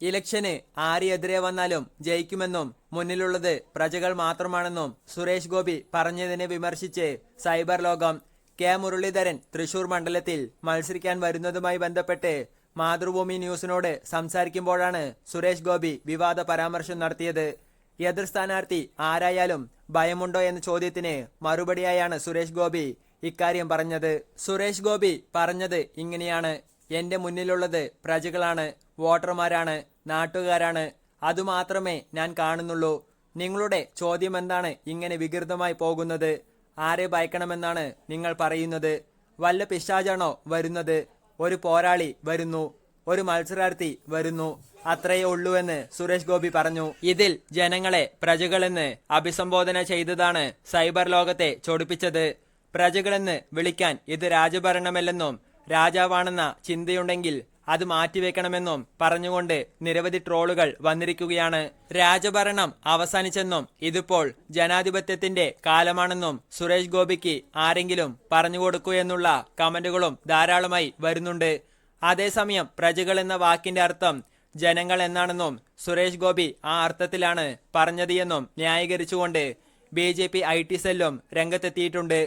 ഇലക്ഷന് ആരെതിരെ വന്നാലും ജയിക്കുമെന്നും മുന്നിലുള്ളത് പ്രജകൾ മാത്രമാണെന്നും സുരേഷ് ഗോപി പറഞ്ഞതിനെ വിമർശിച്ച് സൈബർ ലോകം കെ മുരളീധരൻ തൃശൂർ മണ്ഡലത്തിൽ മത്സരിക്കാൻ വരുന്നതുമായി ബന്ധപ്പെട്ട് മാതൃഭൂമി ന്യൂസിനോട് സംസാരിക്കുമ്പോഴാണ് സുരേഷ് ഗോപി വിവാദ പരാമർശം നടത്തിയത്. എതിർ സ്ഥാനാർത്ഥി ആരായാലും ഭയമുണ്ടോ എന്ന ചോദ്യത്തിന് മറുപടിയായാണ് സുരേഷ് ഗോപി ഇക്കാര്യം പറഞ്ഞത്. സുരേഷ് ഗോപി പറഞ്ഞത് ഇങ്ങനെയാണ്. എന്റെ മുന്നിലുള്ളത് പ്രജകളാണ്. വോട്ടർമാരാണ് നാട്ടുകാരാണ്. അതുമാത്രമേ ഞാൻ കാണുന്നുള്ളൂ. നിങ്ങളുടെ ചോദ്യം എന്താണ് ഇങ്ങനെ വികൃതമായി പോകുന്നത്? ആരെ ഭയക്കണമെന്നാണ് നിങ്ങൾ പറയുന്നത്? വല്ല പിശാചാണോ വരുന്നത്? ഒരു പോരാളി വരുന്നു ഒരു മത്സരാർത്ഥി വരുന്നു. അത്രയേ ഉള്ളൂവെന്ന് സുരേഷ് ഗോപി പറഞ്ഞു. ഇതിൽ ജനങ്ങളെ പ്രജകളെന്ന് അഭിസംബോധന ചെയ്തതാണ് സൈബർ ലോകത്തെ ചൊടിപ്പിച്ചത്. പ്രജകളെന്ന് വിളിക്കാൻ ഇത് രാജഭരണമല്ലെന്നും രാജാവാണെന്ന ചിന്തയുണ്ടെങ്കിൽ അത് മാറ്റിവെക്കണമെന്നും പറഞ്ഞുകൊണ്ട് നിരവധി ട്രോളുകൾ വന്നിരിക്കുകയാണ്. രാജഭരണം അവസാനിച്ചെന്നും ഇതിപ്പോൾ ജനാധിപത്യത്തിന്റെ കാലമാണെന്നും സുരേഷ് ഗോപിക്ക് ആരെങ്കിലും പറഞ്ഞുകൊടുക്കൂ എന്നുള്ള കമന്റുകളും ധാരാളമായി വരുന്നുണ്ട്. അതേസമയം പ്രജകൾ എന്ന വാക്കിന്റെ അർത്ഥം ജനങ്ങൾ എന്നാണെന്നും സുരേഷ് ഗോപി ആ അർത്ഥത്തിലാണ് പറഞ്ഞത് എന്നും ന്യായീകരിച്ചുകൊണ്ട് B J P I T സെല്ലും രംഗത്തെത്തിയിട്ടുണ്ട്.